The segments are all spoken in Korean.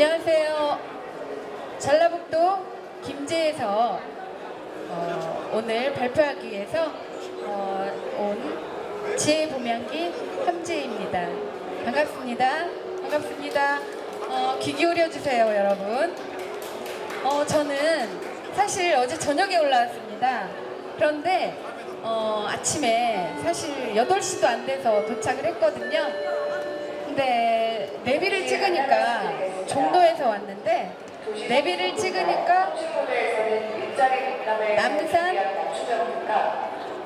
안녕하세요. 전라북도 김제에서 어, 오늘 발표하기 위해서 어, 온 지혜 보명기 함재입니다. 반갑습니다. 반갑습니다. 어, 귀 기울여 주세요, 여러분. 어, 저는 사실 어제 저녁에 올라왔습니다. 그런데 어, 아침에 사실 8시도 안 돼서 도착을 했거든요. 근데 내비를 찍으니까 종로에서 왔는데 내비를 찍으니까 남산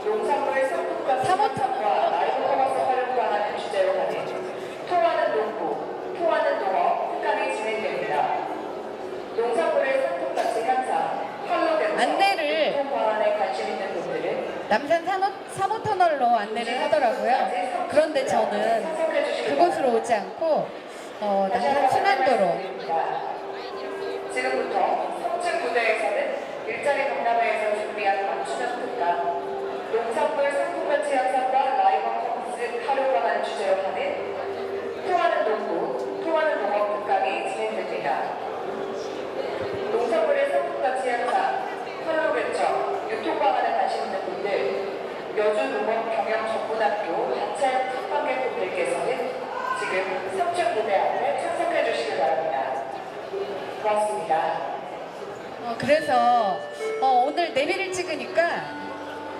용산구의 성북과 사모터널. 라이브 커머스 활용과하는 주제로 하는 통하는 농구, 통하는 농업 특강이 진행됩니다. 용산구의 성북같이 항상 활로된 안내를 남산 3호터널로 안내를 하더라고요. 그런데 저는 그곳으로 오지 않고 어, 남산 순환도로 지금부터 성층 무대에서는 일자리 동남아에서 준비한 맞춤형 특강 농산물 상품가치 향상과 라이브 커머스 활용과하는 주제로 하는 통하는 농구, 통하는 농업 특강이 진행됩니다. 농산물의 상품가치 향상, 활로 개척, 유통 방안에 관심 있는 분들, 여주 농업경영전문학교 하차연 탑방객분들께서는 어, 그래서 어, 오늘 내비를 찍으니까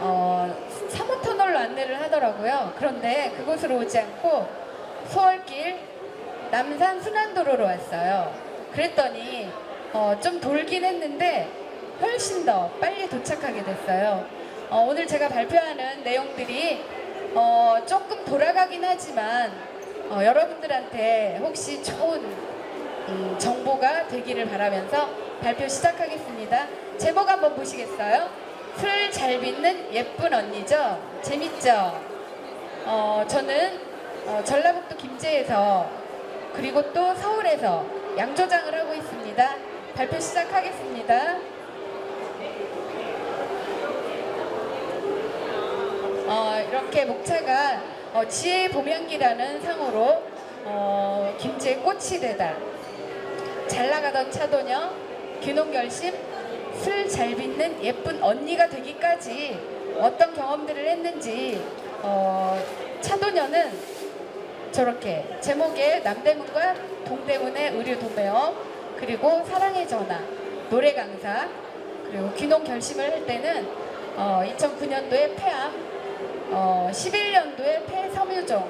어, 3호터널로 안내를 하더라고요. 그런데 그곳으로 오지 않고 소월길 남산 순환도로로 왔어요. 그랬더니 어, 좀 돌긴 했는데 훨씬 더 빨리 도착하게 됐어요. 어, 오늘 제가 발표하는 내용들이 어, 조금 돌아가긴 하지만 어, 여러분들한테 혹시 좋은 음, 정보가 되기를 바라면서 발표 시작하겠습니다. 제목 한번 보시겠어요? 풀 잘 빚는 예쁜 언니죠? 재밌죠? 어, 저는 어, 전라북도 김제에서 그리고 또 서울에서 양조장을 하고 있습니다. 발표 시작하겠습니다. 어, 이렇게 목차가 어, 지혜 보명기라는 상호로 어, 김제의 꽃이 되다. 잘 나가던 차도녀, 귀농 결심, 슬 잘 빚는 예쁜 언니가 되기까지 어떤 경험들을 했는지 어, 차도녀는 저렇게 제목에 남대문과 동대문의 의류 도매업 그리고 사랑의 전화, 노래 강사 그리고 귀농 결심을 할 때는 어, 2009년도에 폐암, 어, 11년도에 폐섬유종,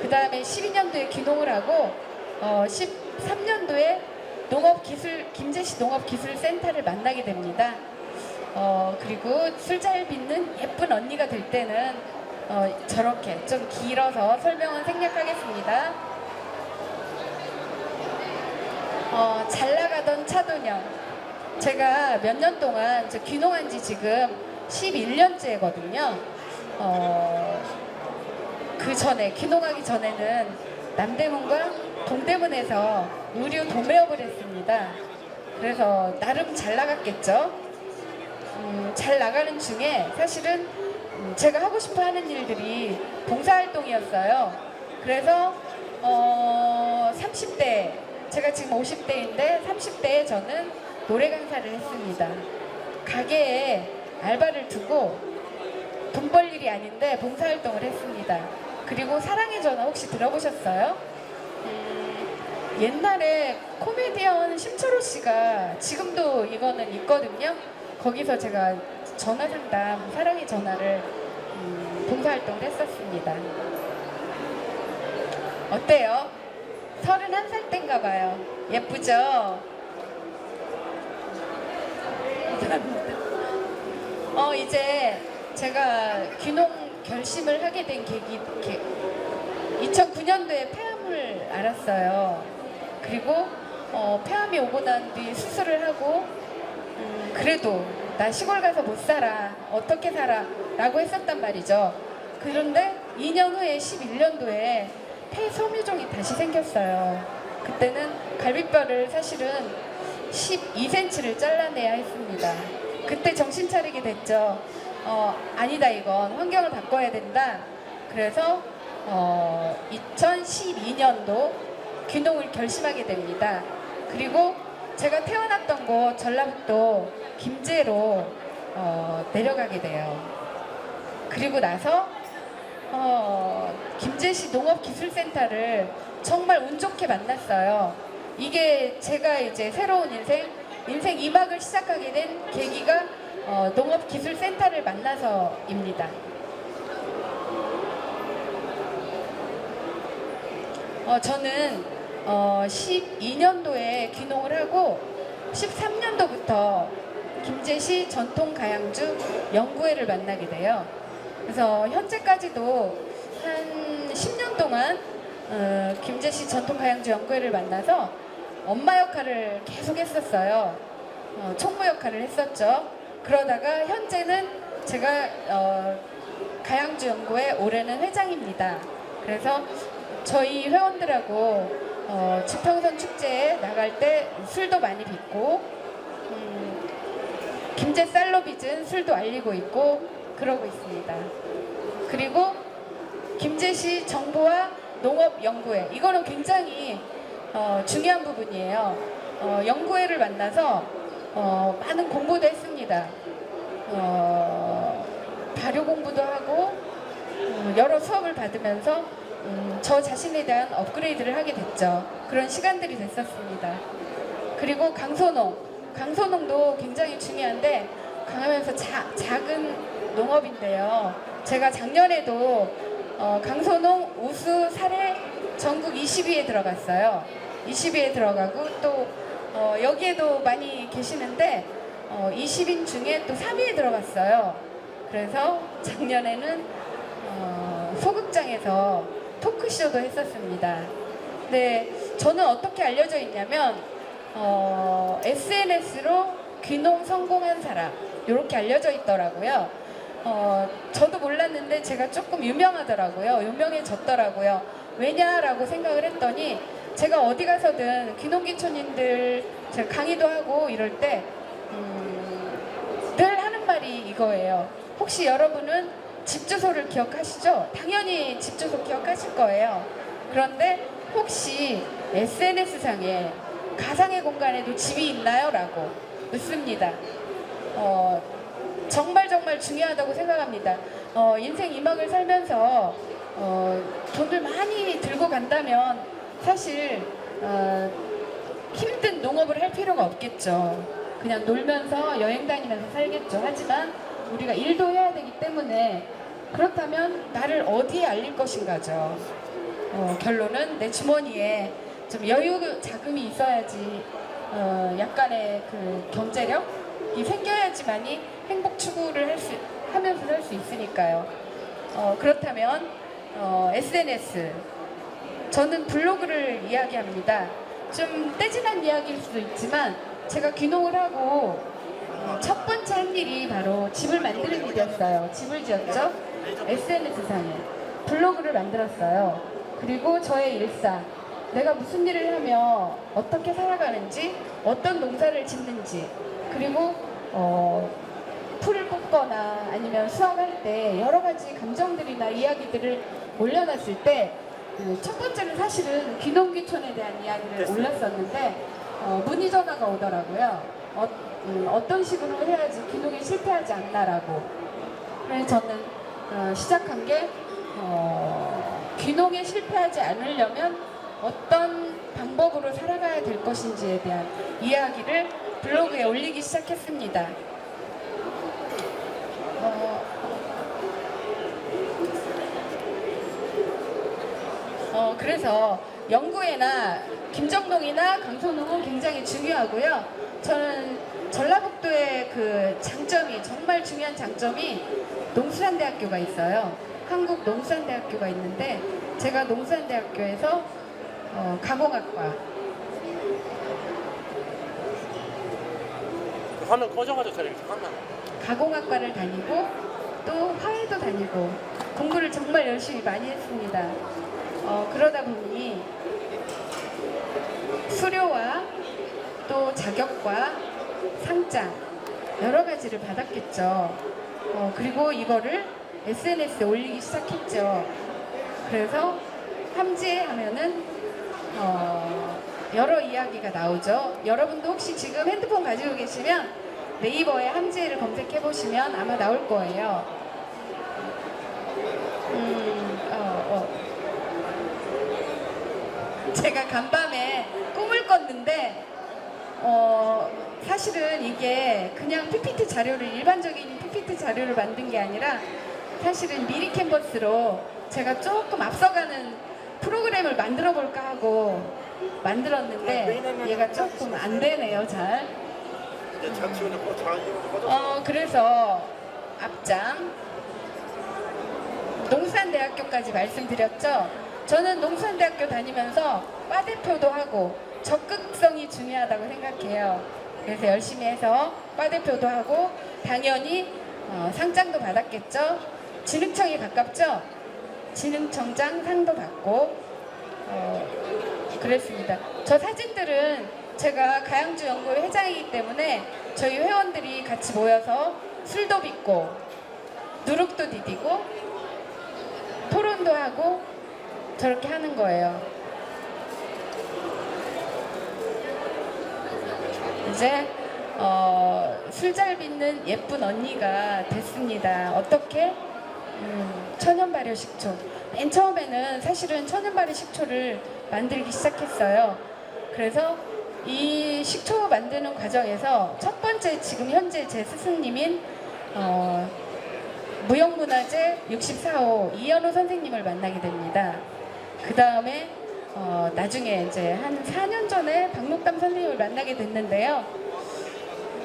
그 다음에 12년도에 귀농을 하고 어, 13년도에 농업기술 김제시 농업기술센터를 만나게 됩니다. 어, 그리고 술잘 빚는 예쁜 언니가 될 때는 어, 저렇게 좀 길어서 설명은 생략하겠습니다. 어, 잘 나가던 차도녀. 제가 몇 년 동안 저 귀농한 지 지금 11년째거든요. 어, 그 전에, 귀농하기 전에는 남대문과 동대문에서 의류 도매업을 했습니다. 그래서 나름 잘 나갔겠죠. 음, 잘 나가는 중에 사실은 음, 제가 하고 싶어 하는 일들이 봉사활동이었어요. 그래서 어, 30대, 제가 지금 50대인데 30대에 저는 노래 강사를 했습니다. 가게에 알바를 두고 돈 벌 일이 아닌데 봉사활동을 했습니다. 그리고 사랑의 전화 혹시 들어보셨어요? 음, 옛날에 코미디언 심철호 씨가 지금도 이거는 있거든요. 거기서 제가 전화 상담, 사랑의 전화를 음, 봉사활동을 했었습니다. 어때요? 31살 땐가 봐요. 예쁘죠? 감사합니다. 어, 이제 제가 귀농 결심을 하게 된 계기, 계 2009년도에 폐암을 알았어요. 그리고 어, 폐암이 오고 난 뒤 수술을 하고 음, 그래도 나 시골 가서 못 살아. 어떻게 살아? 라고 했었단 말이죠. 그런데 2년 후에 11년도에 폐섬유종이 다시 생겼어요. 그때는 갈비뼈를 사실은 12cm를 잘라내야 했습니다. 그때 정신 차리게 됐죠 어, 아니다 이건 환경을 바꿔야 된다 그래서 어, 2012년도 귀농을 결심하게 됩니다 그리고 제가 태어났던 곳 전라북도 김제로 어, 내려가게 돼요. 그리고 나서 어, 김제시 농업기술센터를 정말 운 좋게 만났어요. 이게 제가 이제 새로운 인생, 인생 2막을 시작하게 된 계기가 어, 농업기술센터를 만나서입니다. 어, 저는 어, 12년도에 귀농을 하고 13년도부터 김제시 전통가양주 연구회를 만나게 돼요. 그래서 현재까지도 한 10년 동안 어, 김제시 전통가양주 연구회를 만나서 엄마 역할을 계속 했었어요. 어, 총무 역할을 했었죠. 그러다가 현재는 제가 어, 가양주 연구회 올해는 회장입니다. 그래서 저희 회원들하고 어, 지평선 축제에 나갈 때 술도 많이 빚고 음, 김제 쌀로 빚은 술도 알리고 있고 그러고 있습니다. 그리고 김제시 정보와 농업연구회 이거는 굉장히 어, 중요한 부분이에요. 어, 연구회를 만나서 어, 많은 공부도 했습니다. 어, 발효 공부도 하고 어, 여러 수업을 받으면서 음, 저 자신에 대한 업그레이드를 하게 됐죠. 그런 시간들이 됐었습니다. 그리고 강소농, 강소농도 굉장히 중요한데 강하면서 자- 작은 농업인데요. 제가 작년에도 어, 강소농 우수 사례 전국 20위에 들어갔어요. 20위에 들어가고 또 어, 여기에도 많이 계시는데 어, 20인 중에 또 3위에 들어갔어요. 그래서 작년에는 어, 소극장에서 토크쇼도 했었습니다. 네, 저는 어떻게 알려져 있냐면 어, SNS로 귀농 성공한 사람 이렇게 알려져 있더라고요. 어, 저도 몰랐는데 제가 조금 유명하더라고요. 유명해졌더라고요. 왜냐라고 생각을 했더니 제가 어디 가서든 귀농귀촌인들 제가 강의도 하고 이럴 때 음, 늘 하는 말이 이거예요. 혹시 여러분은 집 주소를 기억하시죠? 당연히 집 주소 기억하실 거예요. 그런데 혹시 SNS상에 가상의 공간에도 집이 있나요? 라고 묻습니다. 어, 정말 정말 중요하다고 생각합니다. 어, 인생 이막을 살면서 어, 돈을 많이 들고 간다면 사실 어, 힘든 농업을 할 필요가 없겠죠. 그냥 놀면서 여행 다니면서 살겠죠. 하지만 우리가 일도 해야 되기 때문에 그렇다면 나를 어디에 알릴 것인가죠. 어, 결론은 내 주머니에 좀 여유 자금이 있어야지 어, 약간의 그 경제력이 생겨야지만이 행복 추구를 할 수, 하면서 살 수 있으니까요. 어, 그렇다면 어, SNS 저는 블로그를 이야기합니다. 좀 떼진한 이야기일 수도 있지만 제가 귀농을 하고 어, 첫 번째 한 일이 바로 집을 만드는 일이었어요. 집을 지었죠. SNS상에 블로그를 만들었어요. 그리고 저의 일상, 내가 무슨 일을 하며 어떻게 살아가는지, 어떤 농사를 짓는지, 그리고 어, 풀을 뽑거나 아니면 수확할 때 여러 가지 감정들이나 이야기들을 올려놨을 때 첫 번째는 사실은 귀농귀촌에 대한 이야기를 올렸었는데 어, 문의 전화가 오더라고요. 어, 떤 식으로 해야지 귀농에 실패하지 않나라고. 그래서 저는 어, 시작한 게 어, 귀농에 실패하지 않으려면 어떤 방법으로 살아가야 될 것인지에 대한 이야기를 블로그에 올리기 시작했습니다. 그래서 영구회나 김정농이나 강소농은 굉장히 중요하고요. 저는 전라북도의 그 장점이 정말 중요한 장점이 농수산대학교가 있어요. 한국 농수산대학교가 있는데 제가 농수산대학교에서 어, 가공학과 화면 꺼져가지고 저렇게 잠깐만. 가공학과를 다니고 또 화해도 다니고 공부를 정말 열심히 많이 했습니다. 어, 그러다 보니 수료와 또 자격과 상장 여러 가지를 받았겠죠. 어, 그리고 이거를 SNS에 올리기 시작했죠. 그래서 함지에 하면은 어, 여러 이야기가 나오죠. 여러분도 혹시 지금 핸드폰 가지고 계시면 네이버에 함지혜를 검색해 보시면 아마 나올 거예요. 음, 어, 어. 제가 간밤에 꿈을 꿨는데 어, 사실은 이게 그냥 PPT 자료를 일반적인 PPT 자료를 만든 게 아니라 사실은 미리 캔버스로 제가 조금 앞서가는 프로그램을 만들어 볼까 하고 만들었는데 얘가 조금 안 되네요, 잘. 어, 그래서 앞장 농산대학교까지 말씀드렸죠. 저는 농산대학교 다니면서 과 대표도 하고 적극성이 중요하다고 생각해요. 그래서 열심히 해서 과 대표도 하고 당연히 어, 상장도 받았겠죠. 진흥청이 가깝죠. 진흥청장 상도 받고 어, 그랬습니다. 저 사진들은 제가 가양주 연구회 회장이기 때문에 저희 회원들이 같이 모여서 술도 빚고 누룩도 디디고 토론도 하고 저렇게 하는 거예요. 이제 어, 술잘 빚는 예쁜 언니가 됐습니다. 어떻게? 음, 천연 발효 식초. 맨 처음에는 사실은 천연 발효 식초를 만들기 시작했어요. 그래서 이 식초 만드는 과정에서 첫 번째 지금 현재 제 스승님인 어, 무형문화재 64호 이현호 선생님을 만나게 됩니다. 그 다음에 어, 나중에 이제 한 4년 전에 박록담 선생님을 만나게 됐는데요.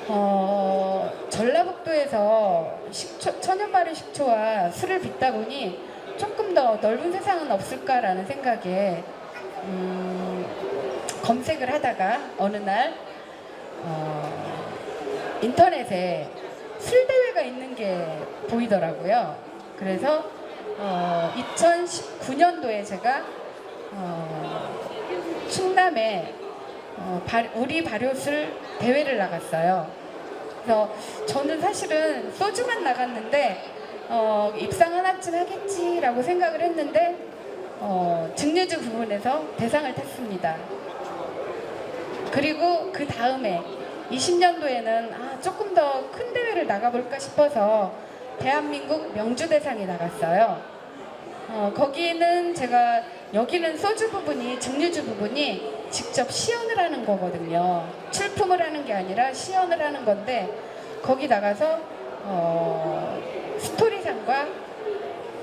어, 전라북도에서 식초, 천연발효 식초와 술을 빚다 보니 조금 더 넓은 세상은 없을까라는 생각에 음, 검색을 하다가 어느 날 어, 인터넷에 술 대회가 있는 게 보이더라고요. 그래서 어, 2019년도에 제가 어, 충남에 어, 발- 우리 발효술 대회를 나갔어요. 그래서 저는 사실은 소주만 나갔는데 어, 입상 하나쯤 하겠지라고 생각을 했는데 어, 증류주 부분에서 대상을 탔습니다. 그리고 그 다음에 20년도에는 아, 조금 더 큰 대회를 나가볼까 싶어서 대한민국 명주대상이 나갔어요. 어, 거기는 제가 여기는 소주 부분이 증류주 부분이 직접 시연을 하는 거거든요. 출품을 하는 게 아니라 시연을 하는 건데 거기 나가서 어, 스토리상과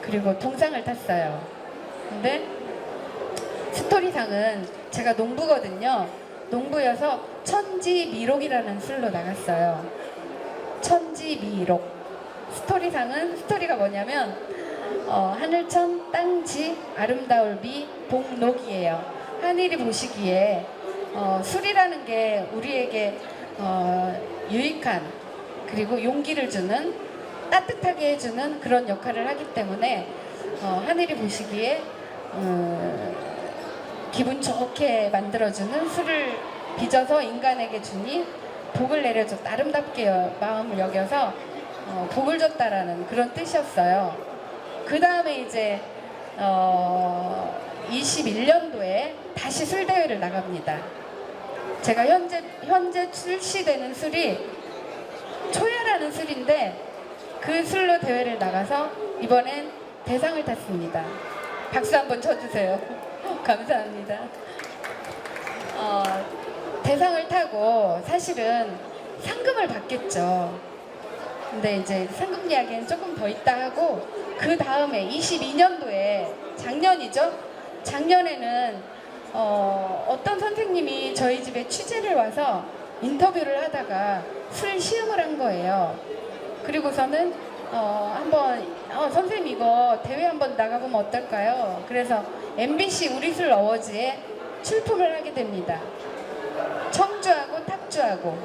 그리고 동상을 탔어요. 근데 스토리상은 제가 농부거든요. 농부여서 천지미록이라는 술로 나갔어요. 천지미록. 스토리상은 스토리가 뭐냐면 어, 하늘천 땅지 아름다울비 복록이에요. 하늘이 보시기에 어, 술이라는 게 우리에게 어, 유익한 그리고 용기를 주는 따뜻하게 해주는 그런 역할을 하기 때문에 어, 하늘이 보시기에 어, 기분 좋게 만들어주는 술을 빚어서 인간에게 주니 복을 내려줬다 아름답게 여- 마음을 여겨서 어, 복을 줬다라는 그런 뜻이었어요. 그 다음에 이제 어, 21년도에 다시 술 대회를 나갑니다. 제가 현재 현재 출시되는 술이 초야라는 술인데 그 술로 대회를 나가서 이번엔 대상을 탔습니다. 박수 한번 쳐주세요. 감사합니다. 어, 대상을 타고 사실은 상금을 받겠죠. 근데 이제 상금 이야기는 조금 더 있다 하고 그 다음에 22년도에 작년이죠. 작년에는 어, 어떤 선생님이 저희 집에 취재를 와서 인터뷰를 하다가 술 시음을 한 거예요. 그리고서는 어, 한번 어, 선생님 이거 대회 한번 나가보면 어떨까요? 그래서 MBC 우리 술 어워즈에 출품을 하게 됩니다. 청주하고 탁주하고.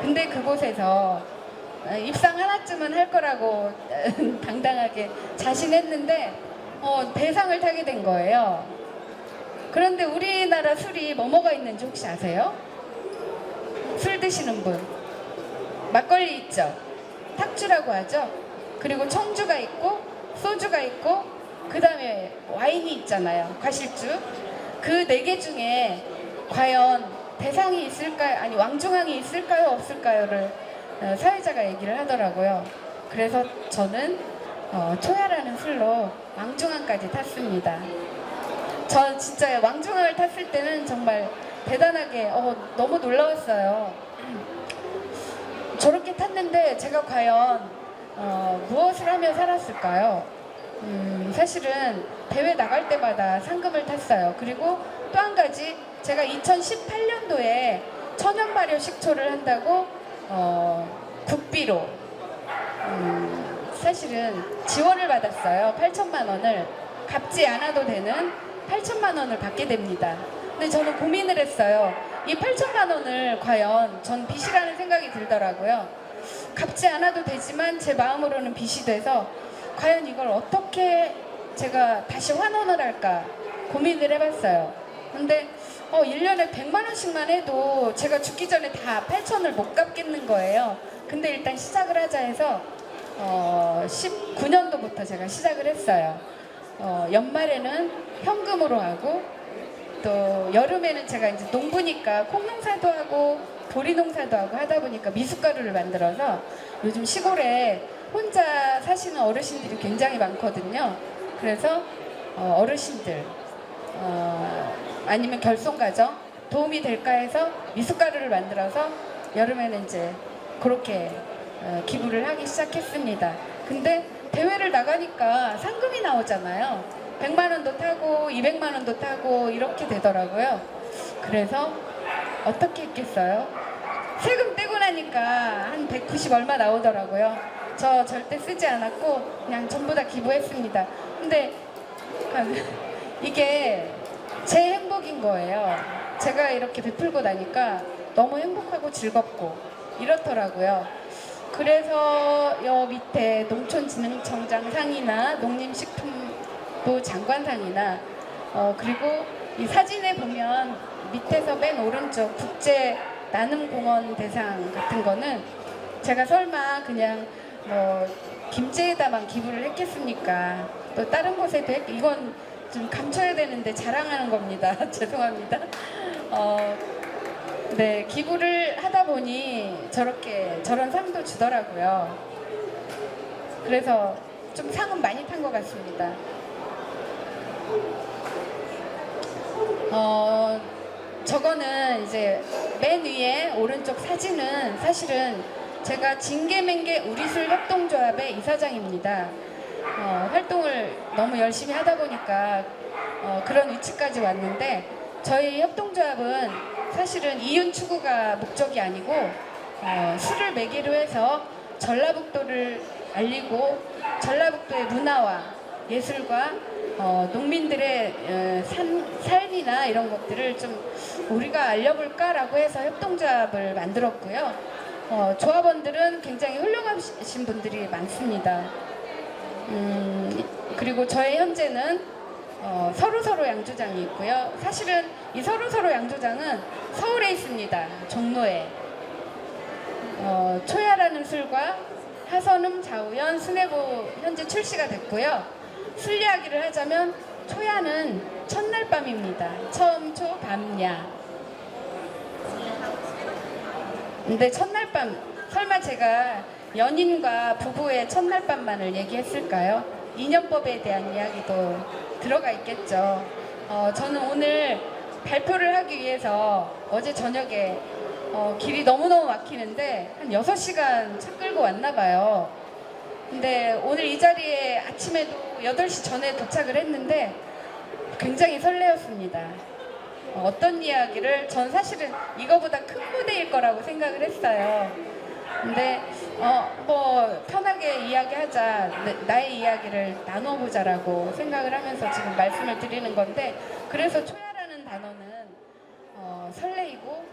근데 그곳에서 어, 입상 하나쯤은 할 거라고 당당하게 자신했는데 어, 대상을 타게 된 거예요. 그런데 우리나라 술이 뭐뭐가 있는지 혹시 아세요? 술 드시는 분. 막걸리 있죠? 탁주라고 하죠? 그리고 청주가 있고, 소주가 있고, 그 다음에 와인이 있잖아요. 과실주. 그 네 개 중에 과연 대상이 있을까요? 아니 왕중왕이 있을까요? 없을까요?를 어, 사회자가 얘기를 하더라고요. 그래서 저는 어, 초야라는 술로 왕중왕까지 탔습니다. 저 진짜 왕중왕을 탔을 때는 정말 대단하게 어, 너무 놀라웠어요. 저렇게 탔는데 제가 과연 어, 무엇을 하며 살았을까요? 음, 사실은 대회 나갈 때마다 상금을 탔어요. 그리고 또 한 가지 제가 2018년도에 천연 발효 식초를 한다고 어, 국비로 음, 사실은 지원을 받았어요. 8천만 원을 갚지 않아도 되는 8천만 원을 받게 됩니다. 근데 저는 고민을 했어요. 이 8천만 원을 과연 전 빚이라는 생각이 들더라고요. 갚지 않아도 되지만 제 마음으로는 빚이 돼서 과연 이걸 어떻게 제가 다시 환원을 할까 고민을 해봤어요. 근데 어, 1년에 100만 원씩만 해도 제가 죽기 전에 다 8천을 못 갚겠는 거예요. 근데 일단 시작을 하자 해서 어, 19년도부터 제가 시작을 했어요. 어, 연말에는 현금으로 하고 또 여름에는 제가 이제 농부니까 콩농사도 하고 보리농사도 하고 하다 보니까 미숫가루를 만들어서 요즘 시골에 혼자 사시는 어르신들이 굉장히 많거든요. 그래서 어, 어르신들 어, 아니면 결손가정 도움이 될까 해서 미숫가루를 만들어서 여름에는 이제 그렇게 어, 기부를 하기 시작했습니다. 근데 대회를 나가니까 상금이 나오잖아요. 100만 원도 타고 200만 원도 타고 이렇게 되더라고요. 그래서 어떻게 했겠어요? 세금 떼고 나니까 한 190 얼마 나오더라고요. 저 절대 쓰지 않았고 그냥 전부 다 기부했습니다. 근데 이게 제 행복 인 거예요. 제가 이렇게 베풀고 나니까 너무 행복하고 즐겁고 이렇더라고요. 그래서 여 밑에 농촌진흥청장 상이나 농림식품부 장관상이나 어 그리고 이 사진에 보면 밑에서 맨 오른쪽 국제 나눔공원 대상 같은 거는 제가 설마 그냥 뭐 김제에다만 기부를 했겠습니까? 또 다른 곳에도 했, 이건 좀 감춰야 되는데 자랑하는 겁니다. 죄송합니다. 어, 네, 기부를 하다 보니 저렇게 저런 상도 주더라고요. 그래서 좀 상은 많이 탄 것 같습니다. 어, 저거는 이제 맨 위에 오른쪽 사진은 사실은 제가 징계맹계 우리술 협동조합의 이사장입니다. 어, 활동을 너무 열심히 하다 보니까 어, 그런 위치까지 왔는데 저희 협동조합은 사실은 이윤 추구가 목적이 아니고 어, 술을 매개로 해서 전라북도를 알리고 전라북도의 문화와 예술과 어, 농민들의 어, 삶, 삶이나 이런 것들을 좀 우리가 알려볼까라고 해서 협동조합을 만들었고요. 어, 조합원들은 굉장히 훌륭하신 분들이 많습니다. 음, 그리고 저의 현재는 어, 서로서로 양조장이 있고요. 사실은 이 서로서로 양조장은 서울에 있습니다. 종로에. 어, 초야라는 술과 하선음, 좌우연, 순회보 현재 출시가 됐고요. 술 이야기를 하자면 초야는 첫날 밤입니다. 처음 초 밤야. 근데 첫날 밤 설마 제가 연인과 부부의 첫날 밤만을 얘기했을까요? 인연법에 대한 이야기도 들어가 있겠죠. 어, 저는 오늘 발표를 하기 위해서 어제 저녁에 어, 길이 너무너무 막히는데 한 6시간 차 끌고 왔나 봐요. 근데 오늘 이 자리에 아침에도 8시 전에 도착을 했는데 굉장히 설레었습니다. 어, 어떤 이야기를 전 사실은 이거보다 큰 무대일 거라고 생각을 했어요. 근데 어 뭐 편하게 이야기하자 내- 나의 이야기를 나눠보자라고 생각을 하면서 지금 말씀을 드리는 건데 그래서 초야라는 단어는 어, 설레이고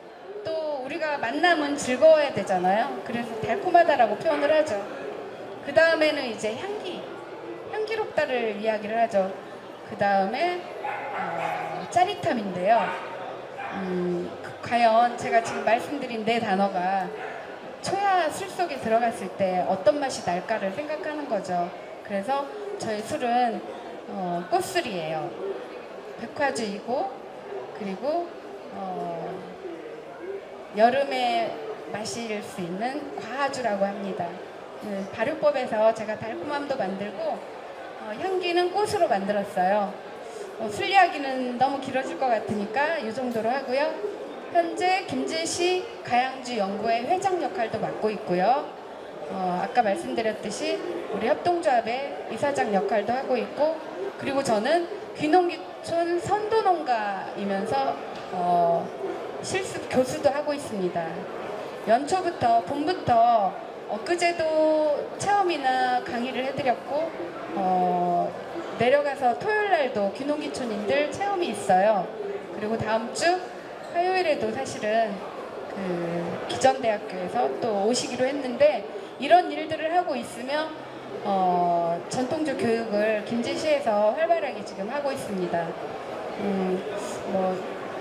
또 우리가 만남은 즐거워야 되잖아요. 그래서 달콤하다라고 표현을 하죠. 그 다음에는 이제 향기, 향기롭다를 이야기를 하죠. 그 다음에 어, 짜릿함인데요. 음, 그- 과연 제가 지금 말씀드린 네 단어가 초야 술 속에 들어갔을 때 어떤 맛이 날까를 생각하는 거죠. 그래서 저희 술은 어, 꽃술이에요. 백화주이고 그리고 어, 여름에 마실 수 있는 과하주라고 합니다. 그 발효법에서 제가 달콤함도 만들고 어, 향기는 꽃으로 만들었어요. 어, 술 이야기는 너무 길어질 것 같으니까 이 정도로 하고요. 현재 김제시 가양주 연구회 회장 역할도 맡고 있고요. 어, 아까 말씀드렸듯이 우리 협동조합의 이사장 역할도 하고 있고 그리고 저는 귀농귀촌 선도농가이면서 어, 실습 교수도 하고 있습니다. 연초부터 봄부터 엊그제도 체험이나 강의를 해드렸고 어, 내려가서 토요일 날도 귀농귀촌인들 체험이 있어요. 그리고 다음 주 화요일에도 사실은 그 기전대학교에서 또 오시기로 했는데 이런 일들을 하고 있으며 어, 전통적 교육을 김제시에서 활발하게 지금 하고 있습니다. 음, 뭐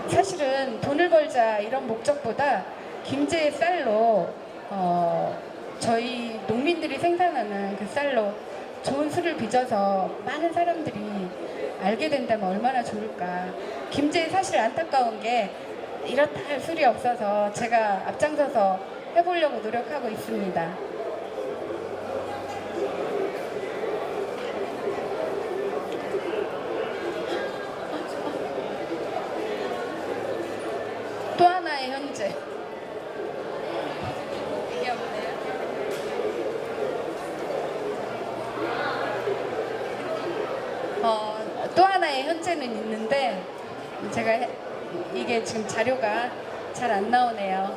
사실은 돈을 벌자 이런 목적보다 김제의 쌀로 어, 저희 농민들이 생산하는 그 쌀로 좋은 술을 빚어서 많은 사람들이 알게 된다면 얼마나 좋을까. 김제에 사실 안타까운 게 이렇다 할 술이 없어서 제가 앞장서서 해보려고 노력하고 있습니다. 또 하나의 현재. 어, 또 하나의 현재는 있는데 제가 해- 이게 지금 자료가 잘 안 나오네요.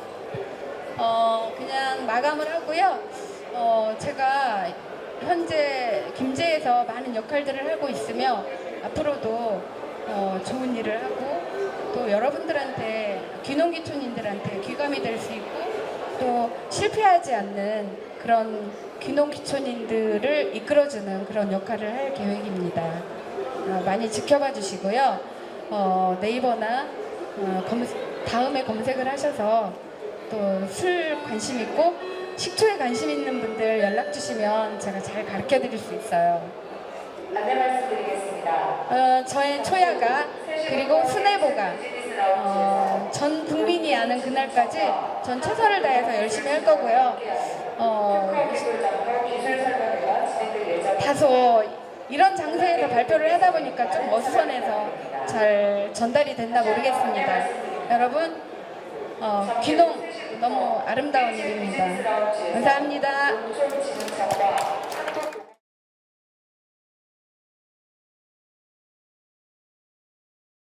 어, 그냥 마감을 하고요. 어, 제가 현재 김제에서 많은 역할들을 하고 있으며 앞으로도 어, 좋은 일을 하고 또 여러분들한테 귀농귀촌인들한테 귀감이 될 수 있고 또 실패하지 않는 그런 귀농귀촌인들을 이끌어주는 그런 역할을 할 계획입니다. 어, 많이 지켜봐 주시고요. 어, 네이버나 어, 검- 다음에 검색을 하셔서 또 술 관심 있고 식초에 관심 있는 분들 연락 주시면 제가 잘 가르쳐 드릴 수 있어요. 안내 말씀드리겠습니다. 어, 저의 초야가 그리고 순애보가 어, 전 국민이 아는 그날까지 전 최선을 다해서 열심히 할 거고요. 어. 다소 이런 장소에서 발표를 하다 보니까 좀 어수선해서 잘 전달이 됐나 모르겠습니다. 여러분, 어, 귀농 너무 아름다운 일입니다. 감사합니다.